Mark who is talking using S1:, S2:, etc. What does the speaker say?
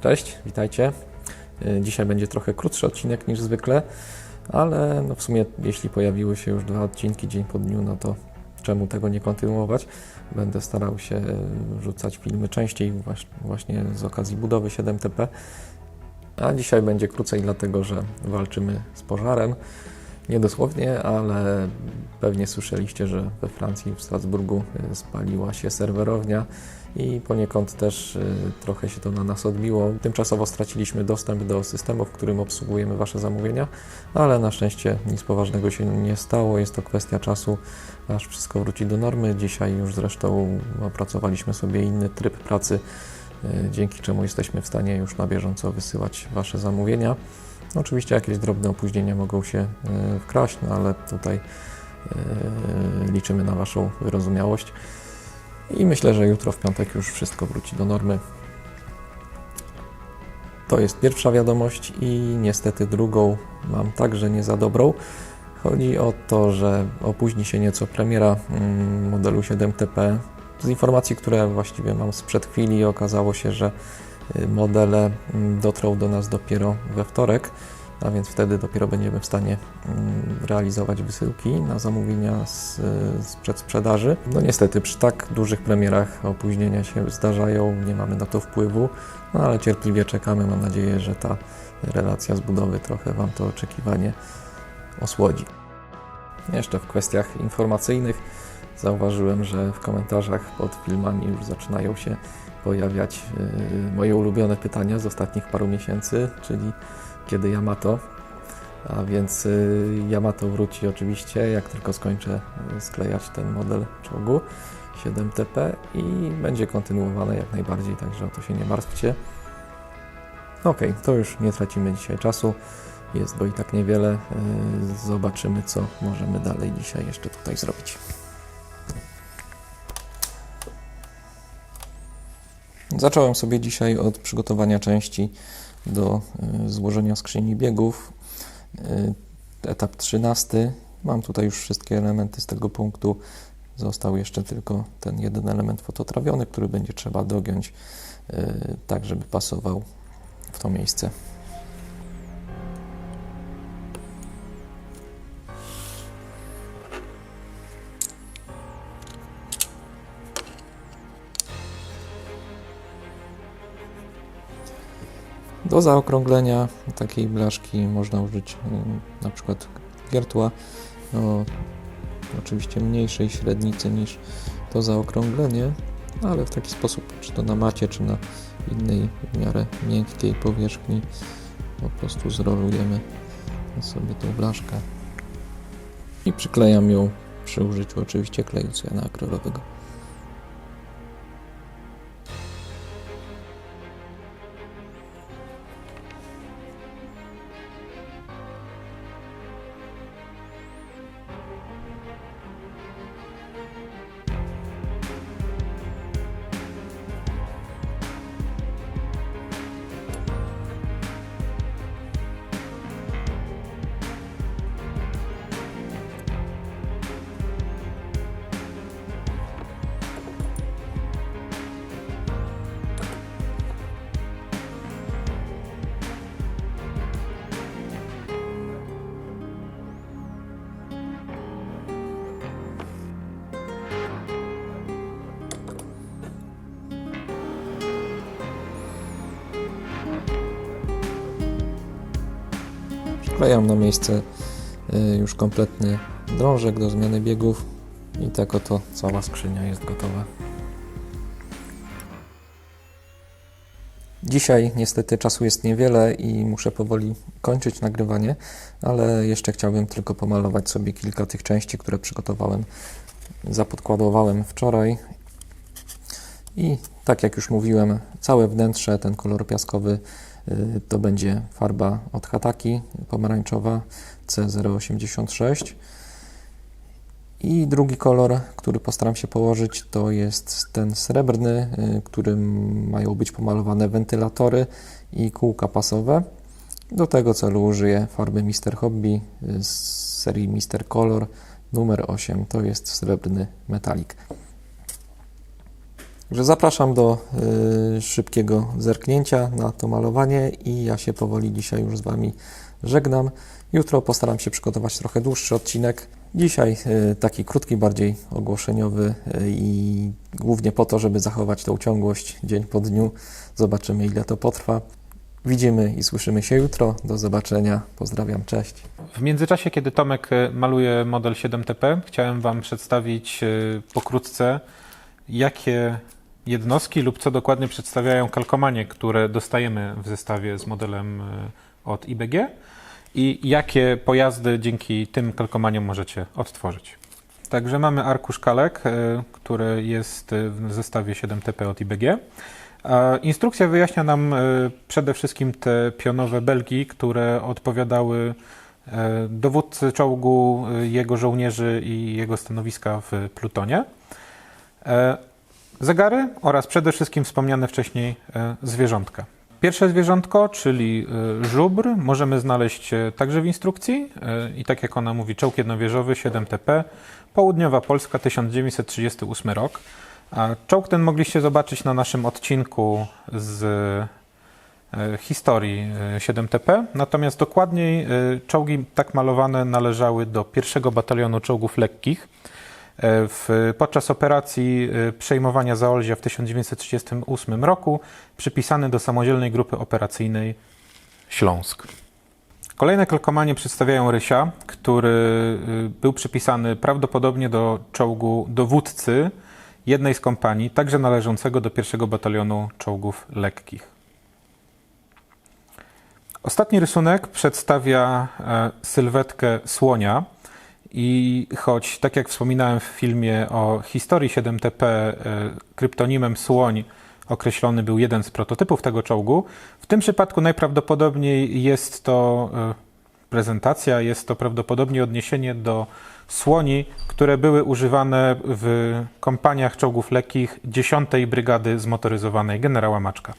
S1: Cześć, witajcie. Y, Dzisiaj będzie trochę krótszy odcinek niż zwykle, ale no w sumie jeśli pojawiły się już dwa odcinki dzień po dniu, no to czemu tego nie kontynuować? Będę starał się y, wrzucać filmy częściej właśnie z okazji budowy 7TP, a dzisiaj będzie krócej dlatego, że walczymy z pożarem. Nie dosłownie, ale pewnie słyszeliście, że we Francji, w Strasburgu y, spaliła się serwerownia i poniekąd też y, trochę się to na nas odbiło. Tymczasowo straciliśmy dostęp do systemu, w którym obsługujemy Wasze zamówienia, ale na szczęście nic poważnego się nie stało. Jest to kwestia czasu, aż wszystko wróci do normy. Dzisiaj już zresztą opracowaliśmy sobie inny tryb pracy, y, dzięki czemu jesteśmy w stanie już na bieżąco wysyłać Wasze zamówienia. Oczywiście jakieś drobne opóźnienia mogą się y, wkraść, no ale tutaj y, liczymy na Waszą wyrozumiałość. I myślę, że jutro w piątek już wszystko wróci do normy. To jest pierwsza wiadomość i niestety drugą mam także nie za dobrą. Chodzi o to, że opóźni się nieco premiera mm, modelu 7TP. Z informacji, które właściwie mam sprzed chwili, okazało się, że modele mm, dotrą do nas dopiero we wtorek, a więc wtedy dopiero będziemy w stanie mm, realizować wysyłki na zamówienia z, z przedsprzedaży. No niestety przy tak dużych premierach opóźnienia się zdarzają, nie mamy na to wpływu, no ale cierpliwie czekamy. Mam nadzieję, że ta relacja z budowy trochę Wam to oczekiwanie osłodzi. Jeszcze w kwestiach informacyjnych zauważyłem, że w komentarzach pod filmami już zaczynają się pojawiać yy, moje ulubione pytania z ostatnich paru miesięcy, czyli kiedy Yamato. A więc y, Yamato wróci oczywiście, jak tylko skończę y, sklejać ten model czołgu 7TP i będzie kontynuowane jak najbardziej, także o to się nie martwcie. Ok, to już nie tracimy dzisiaj czasu. Jest go i tak niewiele. Zobaczymy, co możemy dalej dzisiaj jeszcze tutaj zrobić. Zacząłem sobie dzisiaj od przygotowania części do y, złożenia skrzyni biegów. Y, Etap 13. Mam tutaj już wszystkie elementy z tego punktu. Został jeszcze tylko ten jeden element fototrawiony, który będzie trzeba dogiąć y, tak, żeby pasował w to miejsce. Do zaokrąglenia takiej blaszki można użyć mm, na przykład wiertła o oczywiście mniejszej średnicy niż to zaokrąglenie, ale w taki sposób, czy to na macie, czy na innej w miarę miękkiej powierzchni, po prostu zrolujemy sobie tą blaszkę i przyklejam ją przy użyciu oczywiście kleju cyjanoakrylowego. Przyklejam na miejsce y, już kompletny drążek do zmiany biegów i tak oto cała skrzynia jest gotowa. Dzisiaj niestety czasu jest niewiele i muszę powoli kończyć nagrywanie, ale jeszcze chciałbym tylko pomalować sobie kilka tych części, które przygotowałem, zapodkładowałem wczoraj. I tak jak już mówiłem, całe wnętrze, ten kolor piaskowy to będzie farba od Hataki pomarańczowa C086. I drugi kolor, który postaram się położyć, to jest ten srebrny, y, którym mają być pomalowane wentylatory i kółka pasowe. Do tego celu użyję farby Mister Hobby y, z serii Mister Color numer 8. To jest srebrny metalik. Także zapraszam do y, szybkiego zerknięcia na to malowanie i ja się powoli dzisiaj już z Wami żegnam. Jutro postaram się przygotować trochę dłuższy odcinek. Dzisiaj y, taki krótki, bardziej ogłoszeniowy y, i głównie po to, żeby zachować tą ciągłość dzień po dniu. Zobaczymy ile to potrwa. Widzimy i słyszymy się jutro. Do zobaczenia. Pozdrawiam, cześć.
S2: W międzyczasie, kiedy Tomek maluje model 7TP, chciałem Wam przedstawić pokrótce, jakie jednostki lub co dokładnie przedstawiają kalkomanie, które dostajemy w zestawie z modelem e, od IBG i jakie pojazdy dzięki tym kalkomaniom możecie odtworzyć. Także mamy arkusz kalek, e, który jest e, w zestawie 7TP od IBG. Instrukcja wyjaśnia nam przede wszystkim te pionowe belgi, które odpowiadały dowódcy czołgu, jego żołnierzy i jego stanowiska w plutonie. Zegary oraz przede wszystkim wspomniane wcześniej e, zwierzątka. Pierwsze zwierzątko, czyli e, żubr, możemy znaleźć e, także w instrukcji i tak jak ona mówi, czołg jednowieżowy 7TP, południowa Polska 1938 rok. A czołg ten mogliście zobaczyć na naszym odcinku z historii e, 7TP, natomiast dokładniej czołgi tak malowane należały do pierwszego batalionu czołgów lekkich. E, W, podczas operacji e, przejmowania Zaolzia w 1938 roku przypisany do samodzielnej grupy operacyjnej Śląsk. Kolejne kalkomanie przedstawiają Rysia, który y, był przypisany prawdopodobnie do czołgu dowódcy jednej z kompanii, także należącego do pierwszego batalionu czołgów lekkich. Ostatni rysunek przedstawia e, sylwetkę słonia i choć, tak jak wspominałem w filmie o historii 7TP, e, kryptonimem słoń określony był jeden z prototypów tego czołgu, w tym przypadku najprawdopodobniej jest to e, prezentacja, jest to prawdopodobnie odniesienie do słoni, które były używane w kompaniach czołgów lekkich 10 Brygady Zmotoryzowanej generała Maczka.